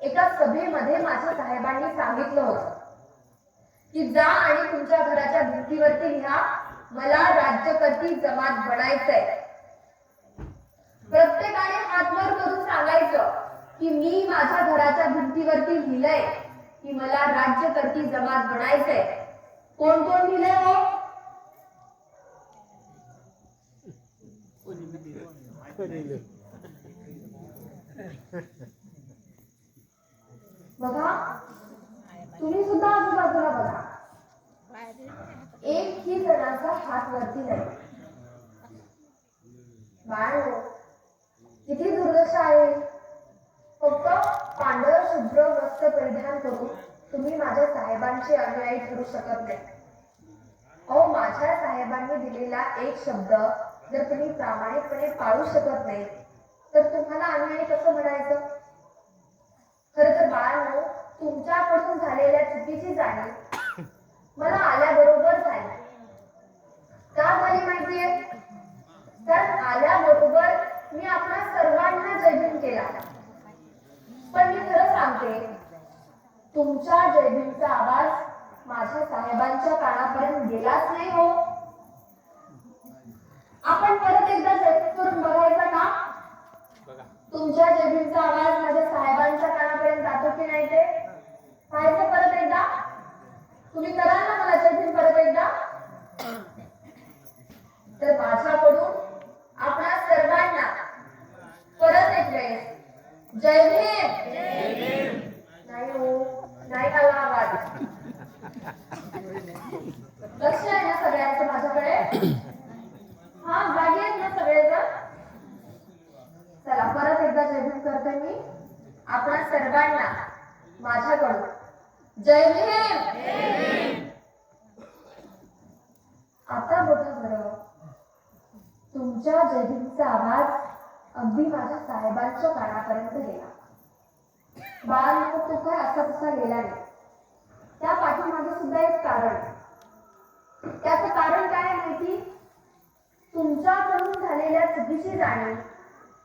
एका सभेमध्ये माझ्या साहेबांनी सांगितलं होतं की जा आणि तुमच्या घराच्या भिंतीवरती लिहा मला राज्यकर्ती जमात बनायचंय. प्रत्येकाने हातवर करून सांगायचं की मी माझ्या घराच्या भिंतीवरती लिहिलंय की मला राज्यकर्ती जमात बनायचंय. कोण कोण लिहिलंय हो? बघा. तुम्ही सुद्धा आजूबाजूला बघा. एकही जणाचा हात वरती नाही. बाळ किती दुर्दशा आहे. फक्त पांढर शुभ्र वस्त्र परिधान करून तुम्ही माझ्या साहेबांची अनुयायी ठरू शकत नाही. अहो माझ्या साहेबांनी दिलेला एक शब्द जर तुम्ही प्रामाणिकपणे पाळू शकत नाही तर तुम्हाला अनुयायी कसं म्हणायचं? खर तर बाळांनो तुमच्याकडून झालेल्या चुकीची जाणीव मला आल्याबरोबर झाली. का झाली माहितीये? कारण आल्याबरोबर मी आपल्या सर्वांना जयभीम केला. पण मी खरं सांगते तुमच्या जयभीमचा आवाज माझ्या साहेबांच्या कानापर्यंत गेलाच नाही हो. आपण परत एकदा करून बघायचा का तुमच्या जयभीमचा आवाज माझ्या साहेबांच्या कानापर्यंत जातो की नाही ते पाहायचं परत एकदा तुम्ही कराल ना मला जयभीम परत एकदा तर माझ्याकडून आपणा सर्वांना परत एक वेळेस जय भीम! नाही हो नाही आला आवाज. लक्ष आहे ना सगळ्यांचं माझ्याकडे? हा जागी आहेत ना सगळेजण? चला परत एकदा जय भीम करते मी. आपणा सर्वांना माझ्याकडून. जय भीम! आता बघा बरं. तुमच्या जयभीमचा आवाज अगदी माझ्या साहेबांच्या कानापर्यंत गेला. बाळ तो काय असा तसा गेला नाही. त्या पाठीमागे सुद्धा एक कारण. त्याचं कारण काय आहे माहिती? तुमच्याकडून झालेल्या चुकीची जाणीव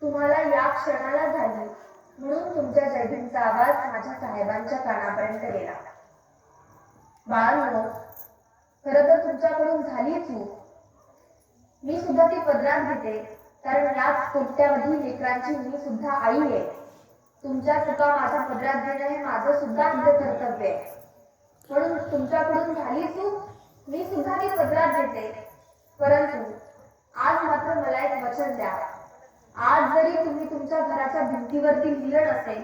तुम्हाला या क्षणाला झाली म्हणून तुमच्या जयभीमचा आवाज माझ्या साहेबांच्या कानापर्यंत गेला. बाळांनो खरं तर तुमच्याकडून झाली चूक. मी सुद्धा ती पदरात घेते. कारण याच कोट्यावधी लेकरांची मी सुद्धा आई आहे. तुमच्या चुका माझ्या पदरात देणं हे माझं सुद्धा अंध कर्तव्य आहे. म्हणून तुमच्याकडून झाली चूक मी सुद्धा ती पदरात देते परंतु आज मात्र मला एक वचन द्या. आज जरी तुम्ही तुमच्या घराच्या भिंतीवरती लिहिलं नसेल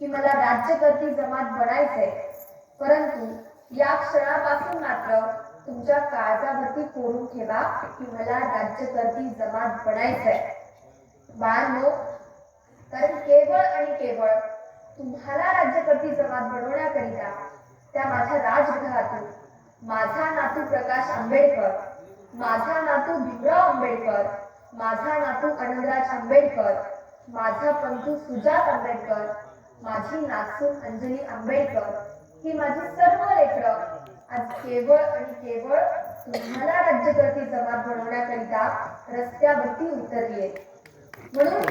की मला राज्यकर्ती जमात बनायचंय परंतु या क्षणापासून मात्र तुमच्या काळजावरती कोरून ठेवा की मला राज्यकर्ती जमात बनायचंय. बाळांनो कारण केवळ आणि केवळ तुम्हाला राज्यकर्ती जमात बनवण्याकरिता त्या माझ्या राजगृहातून माझा नातू प्रकाश आंबेडकर माझा नातू भीमराव आंबेडकर माझा नातू आनंदराज आंबेडकर माझा पंतू सुजात आंबेडकर माझी नासून अंजली आंबेडकर ही माझी सर्व लेकरं आज केवळ आणि केवळ तुम्हाला राज्यकर्ते जमात बनवण्याकरिता रस्त्यावरती उतरली आहेत म्हणून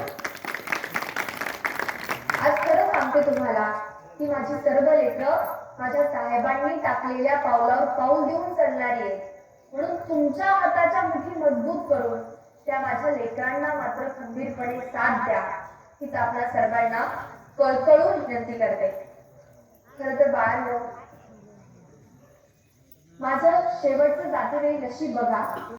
आज खरं सांगते तुम्हाला की माझी सर्व लेकरं माझ्या साहेबांनी टाकलेल्या पावलावर पाऊल देऊन चालणारी आहेत. म्हणून तुमच्या हाताच्या मुठी मजबूत करून त्या माझ्या लेकरांना मात्र खंबीरपणे साथ द्या. हीच आपल्या सर्वांना कळकळून विनंती करते. खरं तर बाळांनो माझं शेवटचं जातेवेळी नशीब बघा.